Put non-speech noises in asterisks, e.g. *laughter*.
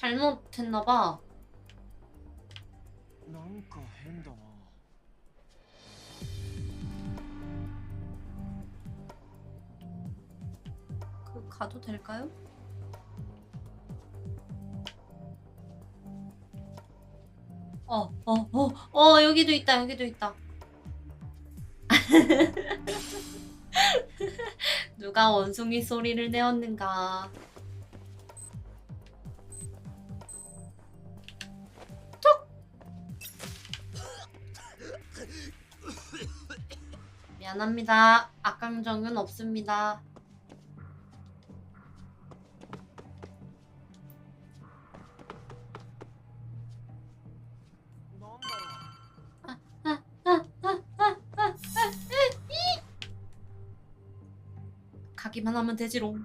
잘못했나봐. 그 가도 될까요? 어, 어, 어, 어, 여기도 있다, 여기도 있다. *laughs* 누가 원숭이 소리를 내었는가. 미안합니다. 악감정은 없습니다. 가기만 하면 되지롱.